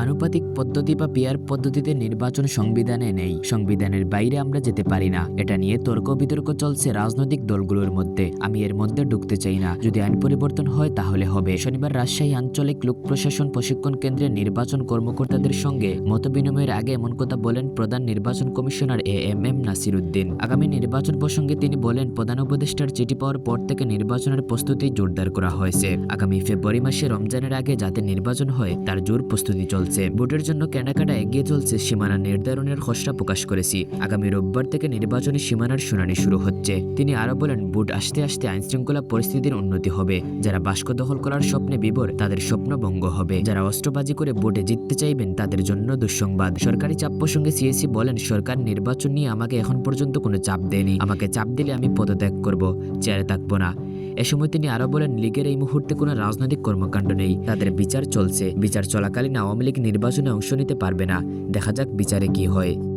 আনুপাতিক পদ্ধতি বা পিয়ার পদ্ধতিতে নির্বাচন সংবিধানে নেই। সংবিধানের বাইরে আমরা যেতে পারি না। এটা নিয়ে তর্ক বিতর্ক চলছে রাজনৈতিক দলগুলোর মধ্যে। আমি এর মধ্যে ঢুকতে চাই না। যদি আইন পরিবর্তন হয়, তাহলে হবে। শনিবার রাজশাহী আঞ্চলিক লোক প্রশাসন প্রশিক্ষণ কেন্দ্রের নির্বাচন কর্মকর্তাদের সঙ্গে মত বিনিময়ের আগে এমন কথা বলেন প্রধান নির্বাচন commissioner A M M Nasir Uddin আগামী নির্বাচন প্রসঙ্গে তিনি বলেন, প্রধান উপদেষ্টার চিঠি পাওয়ার পর থেকে নির্বাচনের প্রস্তুতি জোরদার করা হয়েছে। আগামী ফেব্রুয়ারি মাসে রমজানের আগে যাতে নির্বাচন হয়, তার জোর প্রস্তুতি চলছে। ভোটের জন্য কেনাকাটা এগিয়ে চলছে সীমানা নির্ধারণের খসড়া প্রকাশ করেছি। আগামী রোববার থেকে নির্বাচনী সীমানার শুনানি শুরু হচ্ছে। তিনি আরও বলেন, ভোট আসতে আসতে আইনশৃঙ্খলা পরিস্থিতির উন্নতি হবে। যারা বাস্ক দখল করার স্বপ্নে বিবর, তাদের স্বপ্ন ভঙ্গ হবে। যারা অস্ত্রবাজি করে ভোটে জিততে চাইবেন, তাদের জন্য দুঃসংবাদ। সরকারি চাপ প্রসঙ্গে সিএসি বলেন, সরকার নির্বাচন নিয়ে আমাকে এখন পর্যন্ত কোনো চাপ দেয়নি। আমাকে চাপ দিলে আমি পদত্যাগ করব, চেয়ারে থাকব না। এ সময় তিনি আরও বলেন, লীগের এই মুহূর্তে কোনো রাজনৈতিক কর্মকাণ্ড নেই। তাদের বিচার চলছে। বিচার চলাকালীন আওয়ামী লীগ নির্বাচনে অংশ নিতে পারবে না। দেখা যাক বিচারে কি হয়।